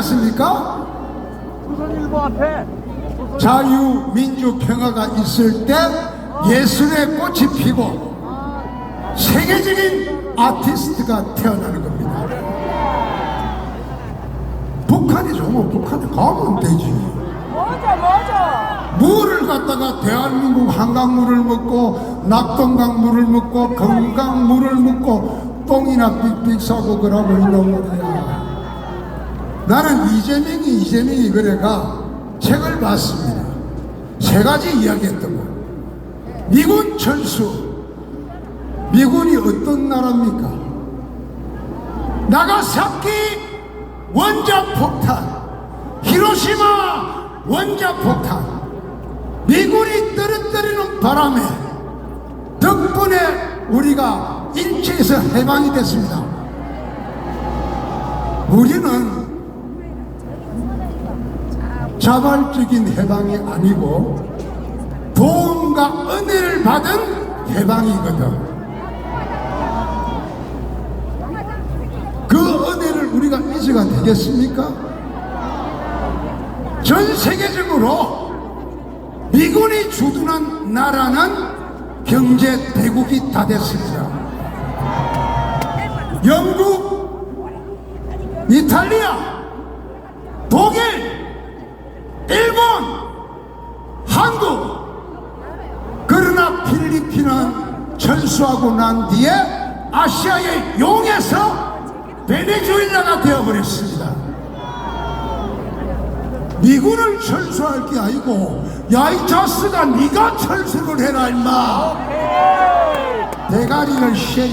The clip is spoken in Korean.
않았습니까? 조선일보 앞에 자유, 민주, 평화가 있을 때 예술의 꽃이 피고 세계적인 아티스트가 태어나는 겁니다. 북한이 좋으면 북한에 가면 되지. 맞아 맞아 물을 갖다가 대한민국 한강물을 먹고 낙동강물을 먹고 건강물을 먹고 똥이나 삑삑 싸고 그러고 있는 거야. 나는 이재명이 이재명이 그래가 책을 봤습니다. 세 가지 이야기했던 거. 미군 철수. 미군이 어떤 나라입니까? 나가사키 원자 폭탄, 히로시마 원자 폭탄, 미군이 떨어뜨리는 바람에 덕분에 우리가 일체에서 해방이 됐습니다. 우리는 자발적인 해방이 아니고 도움과 은혜를 받은 해방이거든. 그 은혜를 우리가 잊어가 되겠습니까? 전 세계적으로 미군이 주둔한 나라는 경제 대국이 다 됐습니다. 영국, 이탈리아, 독일, 일본, 한국. 그러나 필리핀은 철수하고 난 뒤에 아시아의 용에서 베네수엘라가 되어버렸습니다. 미군을 철수할 게 아니고 야 이 자스가 네가 철수를 해라 임마 대가리를 쉐